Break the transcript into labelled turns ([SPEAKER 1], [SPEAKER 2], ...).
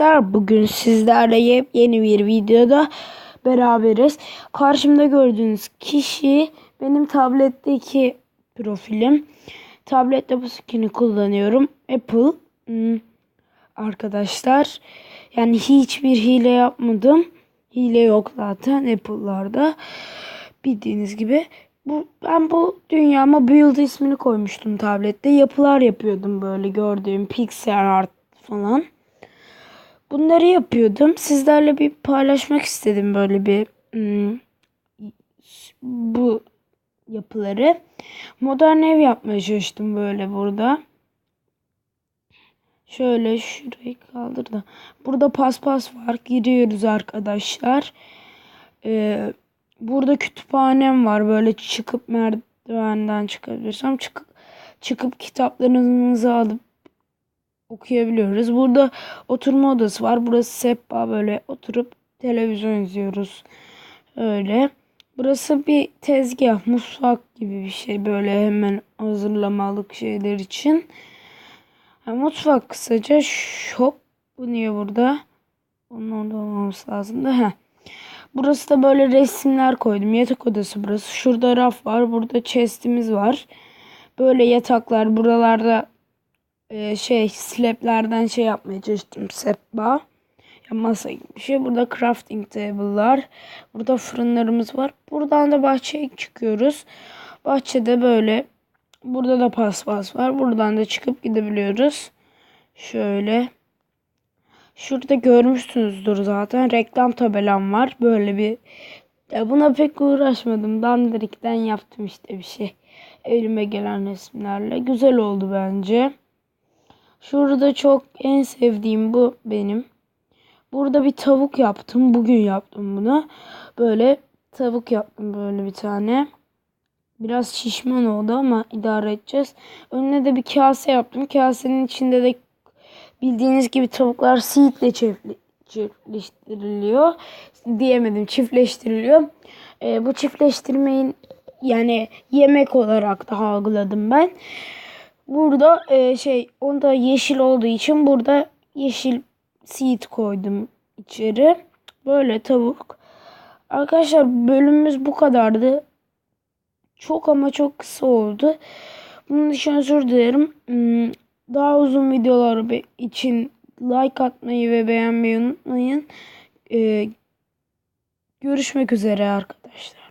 [SPEAKER 1] arkadaşlar. Bugün sizlerle yepyeni bir videoda beraberiz. Karşımda gördüğünüz kişi benim tabletteki profilim. Tablette bu skin'i kullanıyorum. Apple. Hmm, arkadaşlar. Yani hiçbir hile yapmadım. Hile yok zaten Apple'larda. Bildiğiniz gibi. Bu, ben bu dünyama build ismini koymuştum tablette. Yapılar yapıyordum böyle gördüğüm pixel art falan. Bunları yapıyordum. Sizlerle bir paylaşmak istedim böyle bir hmm, bu yapıları. Modern ev yapmaya çalıştım böyle burada. Şöyle şurayı kaldır da. Burada paspas var. Giriyoruz arkadaşlar. Ee, burada kütüphanem var. Böyle çıkıp merdivenden çıkabilirsem çıkıp çıkıp kitaplarınızı alıp okuyabiliyoruz. Burada oturma odası var. Burası sehpa böyle oturup televizyon izliyoruz. Öyle. Burası bir tezgah, mutfak gibi bir şey. Böyle hemen hazırlamalık şeyler için. Ha, mutfak kısaca şop. Bu niye burada? Onun orada olmaması lazım da. Heh. Burası da böyle resimler koydum. Yatak odası burası. Şurada raf var. Burada chest'imiz var. Böyle yataklar. Buralarda e, şey slab'lerden şey yapmaya çalıştım. Sehpa. Ya masa gibi bir şey. Burada crafting table'lar. Burada fırınlarımız var. Buradan da bahçeye çıkıyoruz. Bahçede böyle Burada da paspas var. Buradan da çıkıp gidebiliyoruz. Şöyle. Şurada görmüşsünüzdür zaten. Reklam tabelam var. Böyle bir ya buna pek uğraşmadım. Dandirikten yaptım işte bir şey. Elime gelen resimlerle. Güzel oldu bence. Şurada çok en sevdiğim bu benim. Burada bir tavuk yaptım. Bugün yaptım bunu. Böyle tavuk yaptım böyle bir tane. Biraz şişman oldu ama idare edeceğiz. Önüne de bir kase yaptım. Kasenin içinde de bildiğiniz gibi tavuklar seedle çiftleştiriliyor. Diyemedim çiftleştiriliyor. Ee, bu çiftleştirmeyin yani yemek olarak da algıladım ben. Burada e, şey onda yeşil olduğu için burada yeşil seed koydum içeri. Böyle tavuk. Arkadaşlar bölümümüz bu kadardı. Çok ama çok kısa oldu. Bunun için özür dilerim. Hmm, daha uzun videolar için like atmayı ve beğenmeyi unutmayın. Ee, görüşmek üzere arkadaşlar.